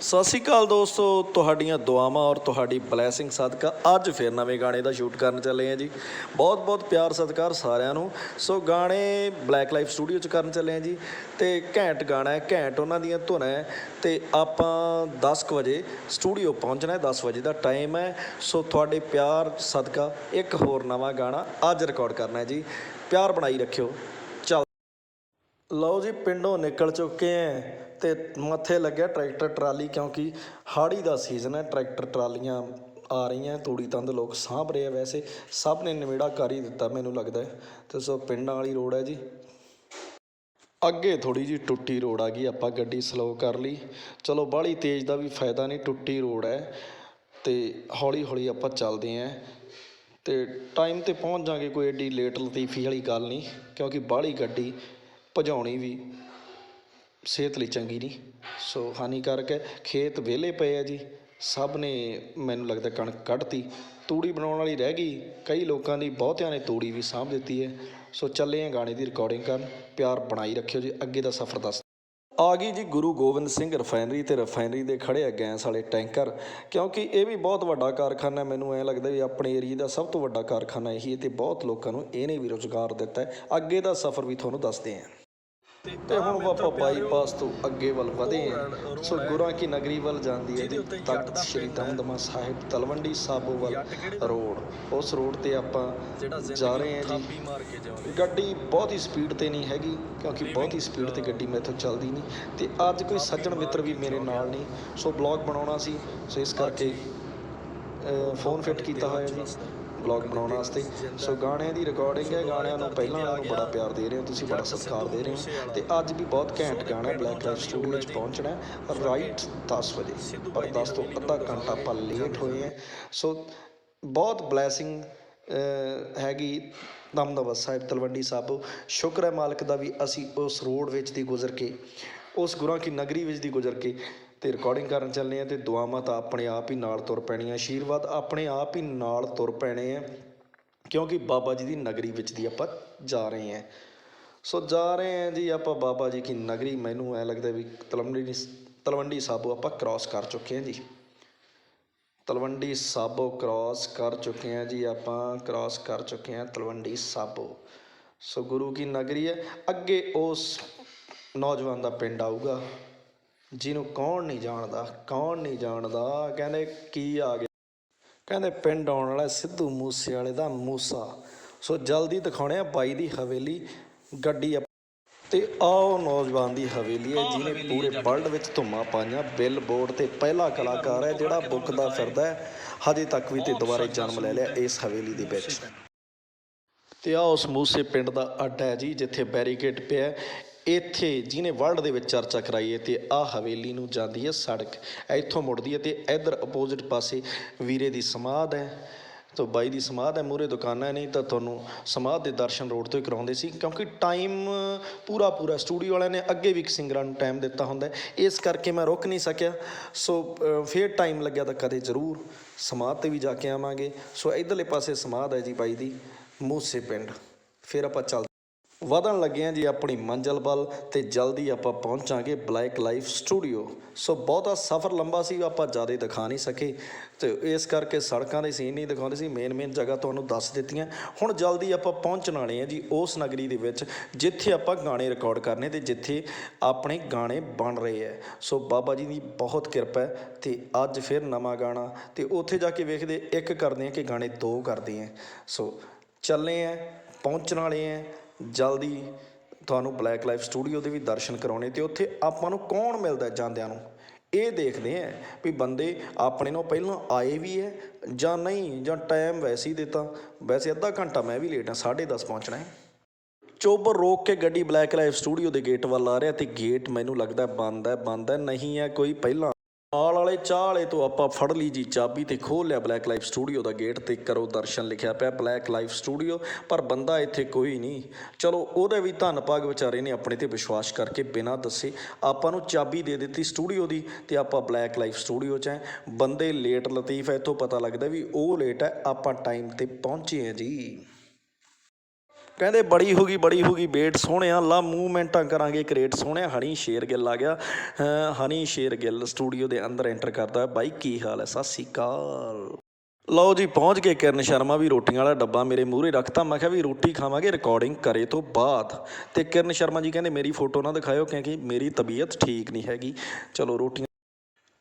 ਸਤਿ ਸ਼੍ਰੀ ਅਕਾਲ ਦੋਸਤੋ, ਤੁਹਾਡੀਆਂ ਦੁਆਵਾਂ ਔਰ ਤੁਹਾਡੀ ਬਲੇਸਿੰਗ ਸਦਕਾ ਅੱਜ ਫਿਰ ਨਵੇਂ ਗਾਣੇ ਦਾ ਸ਼ੂਟ ਕਰਨ ਚੱਲੇ ਆ ਜੀ। ਬਹੁਤ ਬਹੁਤ ਪਿਆਰ ਸਤਿਕਾਰ ਸਾਰਿਆਂ ਨੂੰ। ਸੋ ਗਾਣੇ ਬਲੈਕ ਲਾਈਫ ਸਟੂਡੀਓ 'ਚ ਕਰਨ ਚੱਲੇ ਆ ਜੀ ਤੇ ਘੈਂਟ ਗਾਣਾ ਹੈ, ਘੈਂਟ ਉਹਨਾਂ ਦੀਆਂ ਧੁਨਾਂ ਹੈ ਤੇ ਆਪਾਂ 10 ਕੁ ਵਜੇ ਸਟੂਡੀਓ ਪਹੁੰਚਣਾ ਹੈ 10 ਵਜੇ ਦਾ ਟਾਈਮ ਹੈ। ਸੋ ਤੁਹਾਡੇ ਪਿਆਰ ਸਦਕਾ ਇੱਕ ਹੋਰ ਨਵਾਂ ਗਾਣਾ ਅੱਜ ਰਿਕਾਰਡ ਕਰਨਾ ਹੈ ਜੀ। ਪਿਆਰ ਬਣਾਈ ਰੱਖਿਓ। ਲਓ ਜੀ, ਪਿੰਡੋਂ ਨਿਕਲ ਚੁੱਕੇ ਐ ਤੇ ਮੱਥੇ ਲੱਗਿਆ ਟਰੈਕਟਰ, ਟਰਾਲੀ, ਕਿਉਂਕਿ ਹਾੜੀ ਦਾ ਸੀਜ਼ਨ ਹੈ, ਟਰੈਕਟਰ, ਟਰਾਲੀਆਂ ਆ ਰਹੀਆਂ, ਤੂੜੀ ਤੰਦ ਲੋਕ ਸਾਂਭ ਰਹੇ ਆ ਵੈਸੇ, ਸਭ ਨੇ ਨਿਵੇੜਾ ਕਰ ਹੀ ਦਿੱਤਾ ਮੈਨੂੰ ਲੱਗਦਾ ਹੈ। ਤੇ ਸੋ ਪਿੰਡਾਂ ਵਾਲੀ ਰੋਡ ਹੈ ਜੀ। ਅੱਗੇ ਥੋੜੀ ਜੀ ਟੁੱਟੀ ਰੋਡ ਆ ਗਈ, ਆਪਾਂ ਗੱਡੀ ਸਲੋ ਕਰ ਲਈ। ਚਲੋ, ਬਾਹਲੀ ਤੇਜ਼ ਦਾ ਵੀ ਫਾਇਦਾ ਨਹੀਂ, ਟੁੱਟੀ ਰੋਡ ਹੈ। ਤੇ ਹੌਲੀ ਹੌਲੀ ਆਪਾਂ ਚੱਲਦੇ ਆਂ ਤੇ ਟਾਈਮ ਤੇ ਪਹੁੰਚ ਜਾਾਂਗੇ, ਕੋਈ ਏਡੀ ਲੇਟ ਲਤੀਫੀ ਵਾਲੀ ਗੱਲ ਨਹੀਂ, ਕਿਉਂਕਿ ਬਾਹਲੀ ਗੱਡੀ ਭਜਾਉਣੀ ਵੀ ਸਿਹਤ ਲਈ ਚੰਗੀ ਨਹੀਂ। ਸੋ ਹਾਨੀਕਾਰਕ ਹੈ। ਖੇਤ ਵਿਹਲੇ ਪਏ ਆ ਜੀ। ਸਭ ਨੇ ਮੈਨੂੰ ਲੱਗਦਾ ਕਣਕ ਕੱਢਤੀ। ਤੂੜੀ ਬਣਾਉਣ ਵਾਲੀ ਰਹਿ ਗਈ। ਕਈ ਲੋਕਾਂ ਦੀ ਬਹੁਤਿਆਂ ਨੇ ਤੂੜੀ ਵੀ ਸਾਂਭ ਦਿੱਤੀ ਹੈ। ਸੋ ਚੱਲੇ ਆ ਗਾਣੇ ਦੀ ਰਿਕਾਰਡਿੰਗ ਕਰਨ। ਪਿਆਰ ਬਣਾਈ ਰੱਖਿਓ ਜੀ। ਅੱਗੇ ਦਾ ਸਫ਼ਰ ਦੱਸ। ਆ ਗਈ ਜੀ ਗੁਰੂ ਗੋਬਿੰਦ ਸਿੰਘ ਰਿਫਾਈਨਰੀ ਤੇ ਰਿਫਾਈਨਰੀ ਦੇ ਖੜੇ ਆ ਗੈਸ ਵਾਲੇ ਟੈਂਕਰ। ਕਿਉਂਕਿ ਇਹ ਵੀ ਬਹੁਤ ਵੱਡਾ ਕਾਰਖਾਨਾ ਮੈਨੂੰ ਐ ਲੱਗਦਾ ਵੀ ਆਪਣੇ ਏਰੀਆ ਦਾ ਸਭ ਤੋਂ ਵੱਡਾ ਕਾਰਖਾਨਾ ਇਹੀ ਹੈ ਤੇ ਬਹੁਤ ਲੋਕਾਂ ਨੂੰ ਇਹਨੇ ਵੀ ਰੁਜ਼ਗਾਰ ਦਿੱਤਾ ਹੈ। ਅੱਗੇ ਦਾ ਸਫ਼ਰ ਵੀ ਤੁਹਾਨੂੰ ਦੱਸਦੇ ਹਾਂ। ਤੇ ਹੁਣ ਆਪਾਂ ਬਾਈਪਾਸ ਤੋਂ ਅੱਗੇ ਵੱਲ ਵਧੇ ਹਾਂ। ਸੋ ਗੁਰਾਂ ਕੀ ਨਗਰੀ ਵੱਲ ਜਾਂਦੀ ਹੈ ਜੀ ਤਖਤ ਸ੍ਰੀ ਦਮਦਮਾ ਸਾਹਿਬ ਤਲਵੰਡੀ ਸਾਬੋ ਵੱਲ ਰੋਡ। ਉਸ ਰੋਡ ਤੇ ਆਪਾਂ ਜਾ ਰਹੇ ਹਾਂ ਜੀ। ਗੱਡੀ ਬਹੁਤ ਹੀ ਸਪੀਡ ਤੇ ਨਹੀਂ ਹੈਗੀ ਕਿਉਂਕਿ ਬਹੁਤ ਹੀ ਸਪੀਡ ਤੇ ਗੱਡੀ ਮੈਥੋਂ ਚੱਲਦੀ ਨਹੀਂ। ਤੇ ਅੱਜ ਕੋਈ ਸੱਜਣ ਮਿੱਤਰ ਵੀ ਮੇਰੇ ਨਾਲ ਨਹੀਂ ਸੋ ਬਲੌਗ ਬਣਾਉਣਾ ਸੀ ਸੋ ਇਸ ਕਰਕੇ ਫੋਨ ਫਿੱਟ ਕੀਤਾ ਹੋਇਆ ਜੀ। ਬਲੌਗ ਬਣਾਉਣ ਵਾਸਤੇ। ਸੋ ਗਾਣਿਆਂ ਦੀ ਰਿਕਾਰਡਿੰਗ ਹੈ, ਗਾਣਿਆਂ ਨੂੰ ਪਹਿਲਾਂ ਨੂੰ ਬੜਾ ਪਿਆਰ ਦੇ ਰਹੇ ਹੋ, ਤੁਸੀਂ ਬੜਾ ਸਤਿਕਾਰ ਦੇ ਰਹੇ ਹੋ। ਤੇ ਅੱਜ ਵੀ ਬਹੁਤ ਘੈਂਟ ਗਾਣਾ ਬਲੈਕ ਲਾਈਫ ਸਟੂਡੀਓ ਵਿੱਚ ਪਹੁੰਚਣਾ ਹੈ ਰਾਈਟ 10 ਵਜੇ। ਪਰ 10 ਤੋਂ ਅੱਧਾ ਘੰਟਾ ਆਪਾਂ ਲੇਟ ਹੋਏ ਹੈ। ਸੋ ਬਹੁਤ ਬਲੇਸਿੰਗ ਹੈਗੀ ਦਮਦਮਾ ਸਾਹਿਬ, ਤਲਵੰਡੀ ਸਾਬੋ। ਸ਼ੁਕਰ ਹੈ ਮਾਲਕ ਦਾ ਵੀ ਅਸੀਂ ਉਸ ਰੋਡ ਵਿੱਚ ਦੀ ਗੁਜ਼ਰ ਕੇ, ਉਸ ਗੁਰਾਂ ਕੀ ਨਗਰੀ ਵਿੱਚ ਦੀ ਗੁਜ਼ਰ ਕੇ ਤੇ ਰਿਕਾਰਡਿੰਗ ਕਰਨ ਚੱਲੇ ਆ ਤੇ ਦੁਆਵਾਂ ਤਾਂ ਆਪਣੇ ਆਪ ਹੀ ਨਾਲ ਤੁਰ ਪੈਣੀਆਂ। ਆਸ਼ੀਰਵਾਦ ਆਪਣੇ ਆਪ ਹੀ ਨਾਲ ਤੁਰ ਪੈਣੇ ਆ, ਕਿਉਂਕਿ ਬਾਬਾ ਜੀ ਦੀ ਨਗਰੀ ਵਿੱਚ ਦੀ ਆਪਾਂ ਜਾ ਰਹੇ ਹਾਂ ਸੋ ਜਾ ਰਹੇ ਹਾਂ ਜੀ ਆਪਾਂ ਬਾਬਾ ਜੀ ਕੀ ਨਗਰੀ, ਮੈਨੂੰ ਐ ਲੱਗਦਾ ਵੀ ਤਲਵੰਡੀ ਤਲਵੰਡੀ ਸਾਬੋ ਆਪਾਂ ਕ੍ਰਾਸ ਕਰ ਚੁੱਕੇ ਹਾਂ ਜੀ। ਤਲਵੰਡੀ ਸਾਬੋ ਕ੍ਰਾਸ ਕਰ ਚੁੱਕੇ ਹਾਂ ਜੀ ਆਪਾਂ ਕ੍ਰਾਸ ਕਰ ਚੁੱਕੇ ਹਾਂ ਤਲਵੰਡੀ ਸਾਬੋ। ਸੋ ਗੁਰੂ ਕੀ ਨਗਰੀ ਹੈ? ਅੱਗੇ ਉਸ ਨੌਜਵਾਨ ਦਾ ਪਿੰਡ ਆਊਗਾ। ਜਿਹਨੂੰ ਕੌਣ ਨਹੀਂ ਜਾਣਦਾ ਕੌਣ ਨਹੀਂ ਜਾਣਦਾ ਕਹਿੰਦੇ ਕੀ ਆ ਗਿਆ? ਕਹਿੰਦੇ ਪਿੰਡ ਆਉਣ ਵਾਲਾ ਸਿੱਧੂ ਮੂਸੇ ਵਾਲੇ ਦਾ ਮੂਸਾ। ਸੋ ਜਲਦੀ ਦਿਖਾਉਣੇ ਆ ਬਾਈ ਦੀ ਹਵੇਲੀ ਗੱਡੀ ਤੇ ਆਓ ਨੌਜਵਾਨ ਦੀ ਹਵੇਲੀ ਹੈ ਜਿਹਨੇ ਪੂਰੇ ਵਰਲਡ ਵਿੱਚ ਧੁੰਮਾਂ ਪਾਈਆਂ ਬਿੱਲ ਬੋਰਡ ਤੇ ਪਹਿਲਾ ਕਲਾਕਾਰ ਹੈ ਜਿਹੜਾ ਬੁੱਕਦਾ ਫਿਰਦਾ ਹੈ। ਹਜੇ ਤੱਕ ਵੀ ਤੇ ਦੁਬਾਰੇ ਜਨਮ ਲੈ ਲਿਆ ਇਸ ਹਵੇਲੀ ਦੇ ਵਿੱਚ। ਤੇ ਆ ਉਸ ਮੂਸੇ ਪਿੰਡ ਦਾ ਅੱਡਾ ਹੈ ਜੀ ਜਿੱਥੇ ਬੈਰੀਕੇਡ ਪਿਆ। ਇੱਥੇ ਜਿਹਨੇ ਵਰਲਡ ਦੇ ਵਿੱਚ ਚਰਚਾ ਕਰਾਈ ਹੈ ਤੇ ਆ ਹਵੇਲੀ ਨੂੰ ਜਾਂਦੀ ਹੈ ਸੜਕ। ਇੱਥੋਂ ਮੁੜਦੀ ਹੈ ਤੇ ਇਧਰ ਅਪੋਜਿਟ ਪਾਸੇ ਵੀਰੇ ਦੀ ਸਮਾਧ ਹੈ। ਤੋ ਬਾਈ ਦੀ ਸਮਾਧ ਹੈ ਮੂਰੇ ਦੁਕਾਨਾਂ ਨਹੀਂ ਤਾਂ ਤੁਹਾਨੂੰ ਸਮਾਧ ਦੇ ਦਰਸ਼ਨ ਰੋਡ ਤੋਂ ਹੀ ਕਰਾਉਂਦੇ ਸੀ ਕਿਉਂਕਿ ਟਾਈਮ ਪੂਰਾ ਪੂਰਾ ਸਟੂਡੀਓ ਵਾਲਿਆਂ ਨੇ ਅੱਗੇ ਵੀ ਇੱਕ ਸਿੰਗਰਾਂ ਨੂੰ ਟਾਈਮ ਦਿੱਤਾ ਹੁੰਦਾ ਇਸ ਕਰਕੇ ਮੈਂ ਰੁਕ ਨਹੀਂ ਸਕਿਆ। ਸੋ ਅ, ਫੇਰ ਟਾਈਮ ਲੱਗਿਆ ਤਾਂ ਕਦੇ ਜ਼ਰੂਰ ਸਮਾਧ ਤੇ ਵੀ ਜਾ ਕੇ ਆਵਾਂਗੇ। ਸੋ ਇਧਰਲੇ ਪਾਸੇ ਸਮਾਧ ਹੈ ਜੀ ਬਾਈ ਦੀ ਮੂਸੇ ਪਿੰਡ। ਫਿਰ ਆਪਾਂ ਚੱਲ ਵਧਣ ਲੱਗੇ ਹਾਂ ਜੀ ਆਪਣੀ ਮੰਜ਼ਲ ਵੱਲ ਤੇ ਜਲਦੀ ਆਪਾਂ ਪਹੁੰਚਾਂਗੇ ਬਲੈਕ ਲਾਈਫ ਸਟੂਡੀਓ। ਸੋ ਬਹੁਤਾ ਸਫ਼ਰ ਲੰਬਾ ਸੀ, ਆਪਾਂ ਜ਼ਿਆਦਾ ਦਿਖਾ ਨਹੀਂ ਸਕੇ। ਤੇ ਇਸ ਕਰਕੇ ਸੜਕਾਂ ਦੇ ਸੀਨ ਨਹੀਂ ਦਿਖਾਉਂਦੇ ਸੀ ਮੇਨ ਮੇਨ ਜਗ੍ਹਾ ਤੁਹਾਨੂੰ ਦੱਸ ਦਿੱਤੀਆਂ। ਹੁਣ ਜਲਦੀ ਆਪਾਂ ਪਹੁੰਚਣ ਵਾਲੇ ਹਾਂ ਜੀ ਉਸ ਨਗਰੀ ਦੇ ਵਿੱਚ, ਜਿੱਥੇ ਆਪਾਂ ਗਾਣੇ ਰਿਕਾਰਡ ਕਰਨੇ ਤੇ ਜਿੱਥੇ ਆਪਣੇ ਗਾਣੇ ਬਣ ਰਹੇ ਹੈ। ਸੋ ਬਾਬਾ ਜੀ ਦੀ ਬਹੁਤ ਕਿਰਪਾ ਹੈ ਤੇ ਅੱਜ ਫਿਰ ਨਵਾਂ ਗਾਣਾ ਤੇ ਉੱਥੇ ਜਾ ਕੇ ਵੇਖਦੇ, ਇੱਕ ਕਰਦੇ ਹਾਂ ਕਿ ਗਾਣੇ ਦੋ ਕਰਦੇ ਹਾਂ। ਸੋ ਚੱਲੇ ਆ ਪਹੁੰਚਣ ਵਾਲੇ ਆ ਜਲਦੀ ਤੁਹਾਨੂੰ ਬਲੈਕ ਲਾਈਫ ਸਟੂਡੀਓ ਦੇ ਵੀ ਦਰਸ਼ਨ ਕਰਾਉਣੇ ਤੇ ਉੱਥੇ ਆਪਾਂ ਨੂੰ ਕੌਣ ਮਿਲਦਾ ਜਾਂਦਿਆਂ ਨੂੰ? ਇਹ ਦੇਖਦੇ ਆ ਵੀ ਬੰਦੇ ਆਪਣੇ ਨੂੰ ਪਹਿਲਾਂ ਆਏ ਵੀ ਹੈ ਜਾਂ ਨਹੀਂ, ਜਾਂ ਟਾਈਮ ਵੈਸੇ ਹੀ ਦਿੱਤਾ। ਵੈਸੇ ਅੱਧਾ ਘੰਟਾ ਮੈਂ ਵੀ ਲੇਟ ਹਾਂ 10:30 ਪਹੁੰਚਣਾ ਹੈ। ਚੋਬਰ ਰੋਕ ਕੇ ਗੱਡੀ ਬਲੈਕ ਲਾਈਫ ਸਟੂਡੀਓ ਦੇ ਗੇਟ ਵੱਲ ਆ ਰਿਹਾ ਤੇ ਗੇਟ ਮੈਨੂੰ ਲੱਗਦਾ ਬੰਦ ਹੈ ਬੰਦ ਹੈ, ਨਹੀਂ ਹੈ, ਕੋਈ ਪਹਿਲਾਂ ਨਾਲ ਵਾਲੇ ਚਾਹ ਵਾਲੇ ਤੋਂ ਆਪਾਂ ਫੜ ਲਈ ਜੀ ਚਾਬੀ ਤੇ ਖੋਲ ਲਿਆ ਬਲੈਕ ਲਾਈਫ ਸਟੂਡੀਓ ਦਾ ਗੇਟ ਤੇ ਕਰੋ ਦਰਸ਼ਨ ਲਿਖਿਆ ਪਿਆ ਬਲੈਕ ਲਾਈਫ ਸਟੂਡੀਓ, ਪਰ ਬੰਦਾ ਇੱਥੇ ਕੋਈ ਨਹੀਂ। ਚਲੋ ਉਹਦੇ ਵੀ ਧੰਨ ਭਾਗ ਵਿਚਾਰੇ ਨੇ ਆਪਣੇ ਤੇ ਵਿਸ਼ਵਾਸ ਕਰਕੇ ਬਿਨਾਂ ਦੱਸੇ ਆਪਾਂ ਨੂੰ ਚਾਬੀ ਦੇ ਦਿੱਤੀ ਸਟੂਡੀਓ ਦੀ ਤੇ ਆਪਾਂ ਬਲੈਕ ਲਾਈਫ ਸਟੂਡੀਓ 'ਚ ਹੈ। ਬੰਦੇ ਲੇਟ ਲਤੀਫ ਹੈ, ਇੱਥੋਂ ਪਤਾ ਲੱਗਦਾ ਵੀ ਉਹ ਲੇਟ ਹੈ, ਆਪਾਂ ਟਾਈਮ ਤੇ ਪਹੁੰਚੇ ਹਾਂ ਜੀ। ਕਹਿੰਦੇ ਬੜੀ ਹੋ ਗਈ, ਬੜੀ ਹੋ ਗਈ ਵੇਟ ਸੋਹਣਿਆ, ਲਾ ਮੂਵਮੈਂਟਾਂ ਕਰਾਂਗੇ ਕ੍ਰੀਏਟ ਸੋਹਣਿਆ ਹਨੀ ਸ਼ੇਰ ਗਿੱਲ ਆ ਗਿਆ। ਅਹ ਹਨੀ ਸ਼ੇਰ ਗਿੱਲ ਸਟੂਡੀਓ ਦੇ ਅੰਦਰ ਐਂਟਰ ਕਰਦਾ ਹੈ। ਬਾਈ, ਕੀ ਹਾਲ ਹੈ? ਸਤਿ ਸ਼੍ਰੀ ਅਕਾਲ। ਲਓ ਜੀ, ਪਹੁੰਚ ਕੇ ਕਿਰਨ ਸ਼ਰਮਾ ਵੀ ਰੋਟੀਆਂ ਵਾਲਾ ਡੱਬਾ ਮੇਰੇ ਮੂਹਰੇ ਰੱਖਤਾ। ਮੈਂ ਕਿਹਾ ਵੀ ਰੋਟੀ ਖਾਵਾਂਗੇ ਰਿਕਾਰਡਿੰਗ ਕਰੇ ਤੋਂ ਬਾਅਦ। ਤੇ ਕਿਰਨ ਸ਼ਰਮਾ ਜੀ ਕਹਿੰਦੇ, ਮੇਰੀ ਫੋਟੋ ਨਾ ਦਿਖਾਇਓ ਕਿਉਂਕਿ ਮੇਰੀ ਤਬੀਅਤ ਠੀਕ ਨਹੀਂ ਹੈਗੀ। ਚਲੋ, ਰੋਟੀਆਂ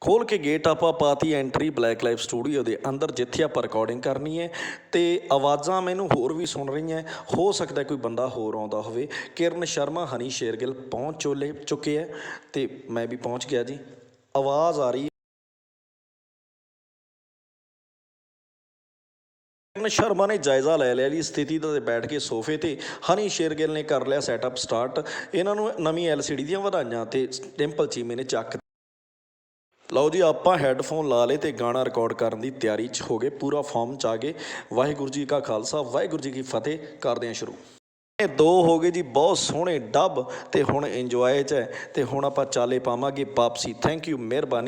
ਖੋਲ ਕੇ ਗੇਟ ਆਪਾਂ ਪਾਤੀ ਐਂਟਰੀ ਬਲੈਕ ਲਾਈਫ ਸਟੂਡੀਓ ਦੇ ਅੰਦਰ, ਜਿੱਥੇ ਆਪਾਂ ਰਿਕਾਰਡਿੰਗ ਕਰਨੀ ਹੈ ਤੇ ਆਵਾਜ਼ਾਂ ਮੈਨੂੰ ਹੋਰ ਵੀ ਸੁਣ ਰਹੀਆਂ ਹੋ। ਸਕਦਾ ਕੋਈ ਬੰਦਾ ਹੋਰ ਆਉਂਦਾ ਹੋਵੇ। ਕਿਰਨ ਸ਼ਰਮਾ, ਹਨੀ ਸ਼ੇਰਗਿੱਲ ਪਹੁੰਚ ਚੋਲੇ ਚੁੱਕੇ ਹੈ ਤੇ ਮੈਂ ਵੀ ਪਹੁੰਚ ਗਿਆ ਜੀ। ਆਵਾਜ਼ ਆ ਰਹੀ ਹੈ। ਕਿਰਨ ਸ਼ਰਮਾ ਨੇ ਜਾਇਜ਼ਾ ਲੈ ਲਿਆ ਜੀ। ਸਥਿਤੀ ਦਾ ਤੇ ਬੈਠ ਕੇ ਸੋਫੇ ਤੇ ਹਨੀ ਸ਼ੇਰਗਿੱਲ ਨੇ ਕਰ ਲਿਆ ਸੈਟਅਪ ਸਟਾਰਟ ਇਹਨਾਂ ਨੂੰ ਨਵੀਂ ਐਲਸੀਡੀ ਦੀਆਂ ਵਧਾਈਆਂ ਤੇ ਟੈਂਪਲ ਚੀਮੇ ਨੇ ਚੱਕ ਲਓ ਜੀ, ਆਪਾਂ ਹੈੱਡਫੋਨ ਲਾ ਲਏ ਤੇ ਗਾਣਾ ਰਿਕਾਰਡ ਕਰਨ ਦੀ ਤਿਆਰੀ 'ਚ ਹੋ ਗਏ, ਪੂਰਾ ਫਾਰਮ 'ਚ ਆ ਗਏ। ਵਾਹਿਗੁਰੂ ਜੀ ਕਾ ਖਾਲਸਾ, ਵਾਹਿਗੁਰੂ ਜੀ ਕੀ ਫਤਿਹ। ਕਰਦੇ ਹਾਂ ਸ਼ੁਰੂ। ਇਹ ਦੋ ਹੋ ਗਏ ਜੀ, ਬਹੁਤ ਸੋਹਣੇ ਡੱਬ ਤੇ ਹੁਣ ਇੰਜੋਏ 'ਚ ਹੈ ਤੇ ਹੁਣ ਆਪਾਂ ਚਾਲੇ ਪਾਵਾਂਗੇ ਵਾਪਸੀ। ਥੈਂਕ ਯੂ ਮਿਹਰਬਾਨੀ।